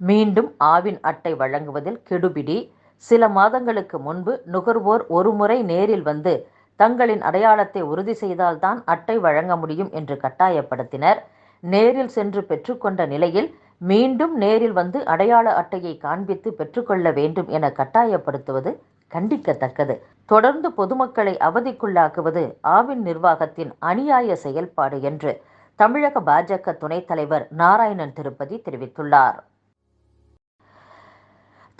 மீண்டும் ஆவின் அட்டை வழங்குவதில் கெடுபிடி. சில மாதங்களுக்கு முன்பு நுகர்வோர் ஒருமுறை நேரில் வந்து தங்களின் அடையாளத்தை உறுதி செய்தால்தான் அட்டை வழங்க முடியும் என்று கட்டாயப்படுத்தினர். நேரில் சென்று பெற்றுக்கொண்ட நிலையில் மீண்டும் நேரில் வந்து அடையாள அட்டையை காண்பித்து பெற்றுக்கொள்ள வேண்டும் என கட்டாயப்படுத்துவது கண்டிக்கத்தக்கது. தொடர்ந்து பொதுமக்களை அவதிக்குள்ளாக்குவது ஆவின் நிர்வாகத்தின் அநியாய செயல்பாடு என்று தமிழக பாஜக துணைத் தலைவர் நாராயணன் திருப்பதி தெரிவித்துள்ளார்.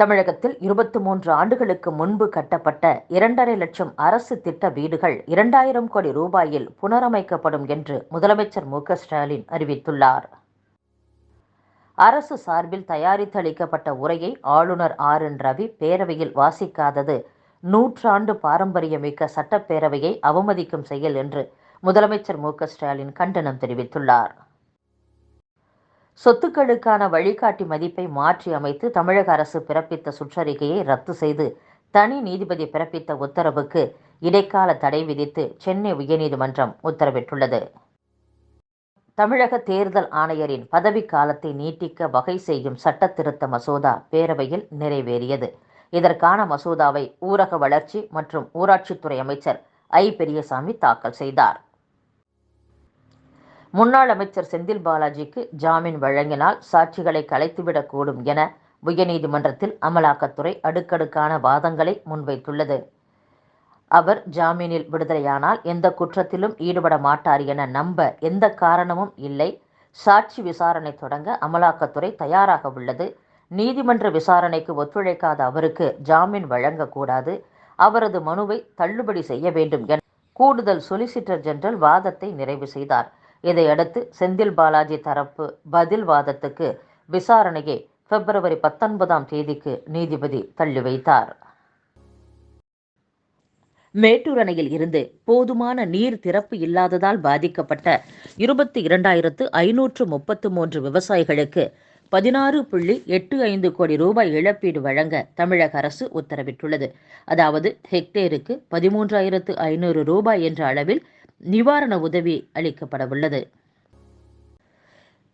தமிழகத்தில் இருபத்தி மூன்று ஆண்டுகளுக்கு முன்பு கட்டப்பட்ட இரண்டரை லட்சம் அரசு திட்ட வீடுகள் இரண்டாயிரம் கோடி ரூபாயில் புனரமைக்கப்படும் என்று முதலமைச்சர் மு ஸ்டாலின் அறிவித்துள்ளார். அரசு சார்பில் தயாரித்து அளிக்கப்பட்ட உரையை ஆளுநர் ஆர் என் ரவி பேரவையில் வாசிக்காதது நூற்றாண்டு பாரம்பரியமிக்க சட்டப்பேரவையை அவமதிக்கும் செயல் என்று முதலமைச்சர் மு ஸ்டாலின் கண்டனம் தெரிவித்துள்ளார். சொத்துக்களுக்கான வழிகாட்டி மதிப்பை மாற்றி அமைத்து தமிழக அரசு பிறப்பித்த சுற்றறிக்கையை ரத்து செய்து தனி நீதிபதி பிறப்பித்த உத்தரவுக்கு இடைக்கால தடை விதித்து சென்னை உயர்நீதிமன்றம் உத்தரவிட்டுள்ளது. தமிழக தேர்தல் ஆணையரின் பதவி காலத்தை நீட்டிக்க வகை செய்யும் சட்ட திருத்த மசோதா பேரவையில் நிறைவேறியது. இதற்கான மசோதாவை ஊரக வளர்ச்சி மற்றும் ஊராட்சித்துறை அமைச்சர் ஐ. பெரியசாமி தாக்கல் செய்தார். முன்னாள் அமைச்சர் செந்தில் பாலாஜிக்கு ஜாமீன் வழங்கினால் சாட்சிகளை கலைத்துவிடக்கூடும் என உயர்நீதிமன்றத்தில் அமலாக்கத்துறை அடுக்கடுக்கான வாதங்களை முன்வைத்துள்ளது. அவர் ஜாமீனில் விடுதலையானால் எந்த குற்றத்திலும் ஈடுபட மாட்டார் என நம்ப எந்த காரணமும் இல்லை. சாட்சி விசாரணை தொடங்க அமலாக்கத்துறை தயாராக உள்ளது. நீதிமன்ற விசாரணைக்கு ஒத்துழைக்காத அவருக்கு ஜாமீன் வழங்கக்கூடாது அவரது மனுவை தள்ளுபடி செய்ய வேண்டும் என கூடுதல் சொலிசிட்டர் ஜெனரல் வாதத்தை நிறைவு செய்தார். இதையடுத்து செந்தில் பாலாஜி தரப்பு பதில் வாதத்துக்கு விசாரணையை பிப்ரவரி பத்தொன்பதாம் தேதிக்கு நீதிபதி தள்ளி வைத்தார் மேட்டூர் அணையில் இருந்து போதுமான நீர் திறப்பு இல்லாததால் பாதிக்கப்பட்ட இருபத்தி இரண்டாயிரத்து ஐநூற்று முப்பத்து மூன்று விவசாயிகளுக்கு பதினாறு புள்ளி எட்டு ஐந்து கோடி ரூபாய் இழப்பீடு வழங்க தமிழக அரசு உத்தரவிட்டுள்ளது. அதாவது ஹெக்டேருக்கு பதிமூன்றாயிரத்து ஐநூறு ரூபாய் என்ற அளவில் நிவாரண உதவி அளிக்கப்படவுள்ளது.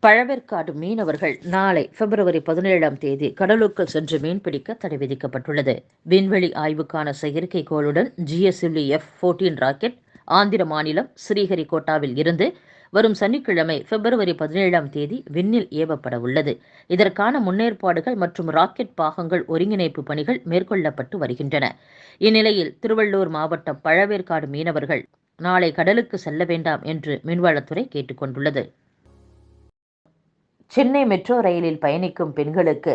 பழவேற்காடு மீனவர்கள் நாளை பிப்ரவரி பதினேழாம் தேதி கடலுக்குள் சென்று மீன்பிடிக்க தடை விதிக்கப்பட்டுள்ளது. விண்வெளி ஆய்வுக்கான செயற்கைக்கோளுடன் GSLV F fourteen rocket Andhra மாநிலம் ஸ்ரீஹரிகோட்டாவில் இருந்து வரும் சனிக்கிழமை பிப்ரவரி பதினேழாம் தேதி விண்ணில் ஏவப்பட உள்ளது இதற்கான முன்னேற்பாடுகள் மற்றும் ராக்கெட் பாகங்கள் ஒருங்கிணைப்பு பணிகள் மேற்கொள்ளப்பட்டு வருகின்றன. இந்நிலையில் திருவள்ளூர் மாவட்டம் பழவேற்காடு மீனவர்கள் நாளை கடலுக்கு செல்ல வேண்டாம் என்று மீன்வளத்துறை கேட்டுக்கொண்டுள்ளது. சென்னை மெட்ரோ ரயிலில் பயணிக்கும் பெண்களுக்கு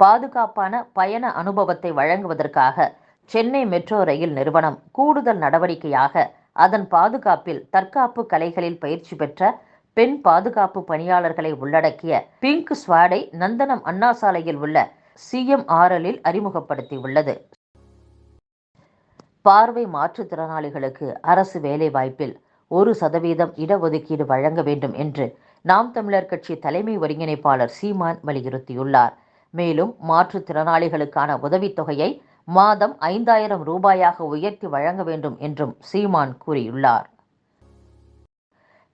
பாதுகாப்பான பயண அனுபவத்தை வழங்குவதற்காக சென்னை மெட்ரோ ரயில் நிறுவனம் கூடுதல் நடவடிக்கையாக அதன் பாதுகாப்பில் தற்காப்பு கலைகளில் பயிற்சி பெற்ற பெண் பாதுகாப்பு பணியாளர்களை உள்ளடக்கிய பிங்க் ஸ்வாடை நந்தனம் அண்ணா சாலையில் உள்ள சிஎம்ஆர்எல்லில் அறிமுகப்படுத்தியுள்ளது. பார்வை மாற்றுத்திறனாளிகளுக்கு அரசு வேலைவாய்ப்பில் ஒரு சதவீதம் இடஒதுக்கீடு வழங்க வேண்டும் என்று நாம் தமிழர் கட்சி தலைமை ஒருங்கிணைப்பாளர் சீமான் வலியுறுத்தியுள்ளார். மேலும் மாற்றுத்திறனாளிகளுக்கான உதவித்தொகையை மாதம் ஐந்தாயிரம் ரூபாயாக உயர்த்தி வழங்க வேண்டும் என்றும் சீமான் கூறியுள்ளார்.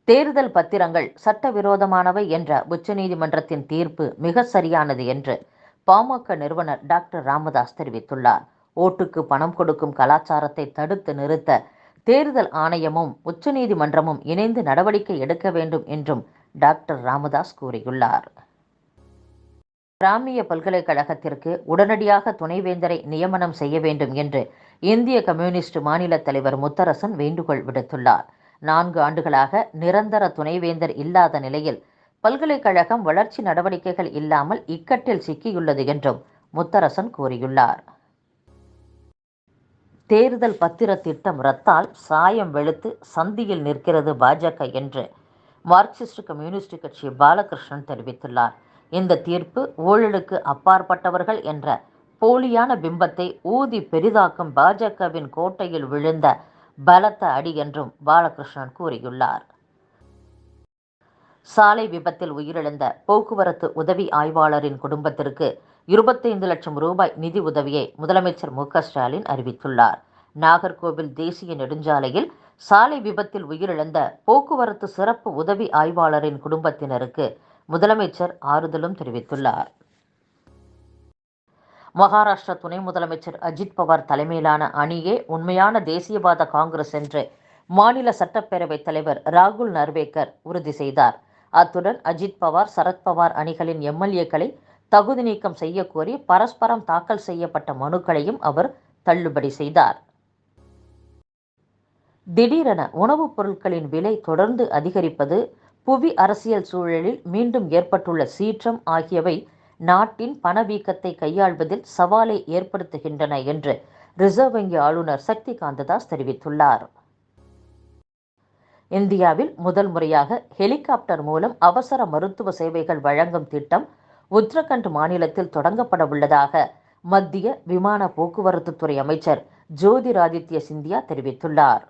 தேர்தல் பத்திரங்கள் சட்டவிரோதமானவை என்ற உச்சநீதிமன்றத்தின் தீர்ப்பு மிக சரியானது என்று பாமக நிறுவனர் டாக்டர் ராமதாஸ் தெரிவித்துள்ளார். ஓட்டுக்கு பணம் கொடுக்கும் கலாச்சாரத்தை தடுத்து நிறுத்த தேர்தல் ஆணையமும் உச்சநீதிமன்றமும் இணைந்து நடவடிக்கை எடுக்க வேண்டும் என்றும் டாக்டர் ராமதாஸ் கூறியுள்ளார். கிராமிய பல்கலைக்கழகத்திற்கு உடனடியாக துணைவேந்தரை நியமனம் செய்ய வேண்டும் என்று இந்திய கம்யூனிஸ்ட் மாநில தலைவர் முத்தரசன் வேண்டுகோள் விடுத்துள்ளார். நான்கு ஆண்டுகளாக நிரந்தர துணைவேந்தர் இல்லாத நிலையில் பல்கலைக்கழகம் வளர்ச்சி நடவடிக்கைகள் இல்லாமல் இக்கட்டில் சிக்கியுள்ளது என்றும் முத்தரசன் கூறியுள்ளார். தேர்தல் பத்திர திட்டம் ரத்தால் சாயம் வெளுத்து சந்தியில் நிற்கிறது பாஜக என்று மார்க்சிஸ்ட் கம்யூனிஸ்ட் கட்சி பாலகிருஷ்ணன் தெரிவித்துள்ளார். இந்த தீர்ப்பு ஊழலுக்கு அப்பாற்பட்டவர்கள் என்ற போலியான பிம்பத்தை ஊதி பெரிதாக்கும் பாஜகவின் கோட்டையில் விழுந்த பலத்த அடி என்றும் பாலகிருஷ்ணன் கூறியுள்ளார். சாலை விபத்தில் உயிரிழந்த போக்குவரத்து உதவி ஆய்வாளரின் குடும்பத்திற்கு இருபத்தைந்து லட்சம் ரூபாய் நிதி உதவியை முதலமைச்சர் மு ஸ்டாலின் அறிவித்துள்ளார். நாகர்கோவில் தேசிய நெடுஞ்சாலையில் சாலை விபத்தில் உயிரிழந்த போக்குவரத்து சிறப்பு உதவி ஆய்வாளரின் குடும்பத்தினருக்கு முதலமைச்சர் ஆறுதலும் தெரிவித்துள்ளார். மகாராஷ்டிரா துணை முதலமைச்சர் அஜித் பவார் தலைமையிலான அணியே உண்மையான தேசியவாத காங்கிரஸ் என்று மாநில சட்டப்பேரவைத் தலைவர் ராகுல் நர்வேக்கர் உறுதி செய்தார். அத்துடன் அஜித் பவார் சரத்பவார் அணிகளின் எம்எல்ஏக்களை தகுதி நீக்கம் செய்யக்கோரி பரஸ்பரம் தாக்கல் செய்யப்பட்ட மனுக்களையும் அவர் தள்ளுபடி செய்தார். திடீரென உணவுப் பொருட்களின் விலை தொடர்ந்து அதிகரிப்பது புவி அரசியல் சூழலில் மீண்டும் ஏற்பட்டுள்ள சீற்றம் ஆகியவை நாட்டின் பணவீக்கத்தை கையாள்வதில் சவாலை ஏற்படுத்துகின்றன என்று ரிசர்வ் வங்கி ஆளுநர் சக்தி காந்ததாஸ் தெரிவித்துள்ளார். இந்தியாவில் முதல் முறையாக ஹெலிகாப்டர் மூலம் அவசர மருத்துவ சேவைகள் வழங்கும் திட்டம் உத்தரகண்ட் மாநிலத்தில் தொடங்கப்பட உள்ளதாக மத்திய விமான போக்குவரத்து துறை அமைச்சர் ஜோதிராதித்ய சிந்தியா தெரிவித்துள்ளார்.